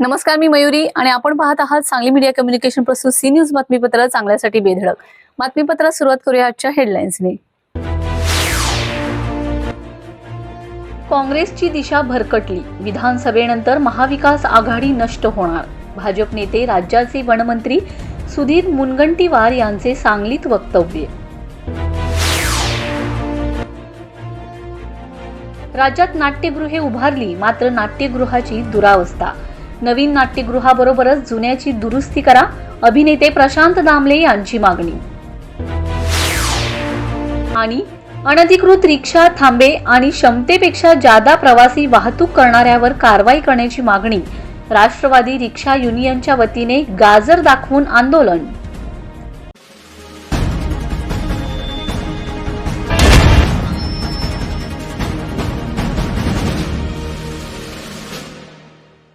नमस्कार मी मयुरी आणि आपण पाहत आहात सांगली मीडिया कम्युनिकेशन प्रस्तुत सी न्यूज बातमीपत्र चांगल्यासाठी बेधडक. बातमीपत्रात सुरुवात करूया आजच्या हेडलाईन्सने काँग्रेसची दिशा भरकटली. विधानसभेनंतर महाविकास आघाडी नष्ट होणार. भाजप नेते राज्याचे वनमंत्री सुधीर मुनगंटीवार यांचे सांगलीत वक्तव्य. राज्यात नाट्यगृहे उभारली मात्र नाट्यगृहाची दुरावस्था. नवीन नाट्यगृहाबरोबरच जुन्याची दुरुस्ती करा. अभिनेते प्रशांत दामले यांची मागणी. आणि अनधिकृत रिक्षा थांबे आणि क्षमतेपेक्षा जादा प्रवासी वाहतूक करणाऱ्यावर कारवाई करण्याची मागणी. राष्ट्रवादी रिक्षा युनियनच्या वतीने गाजर दाखवून आंदोलन.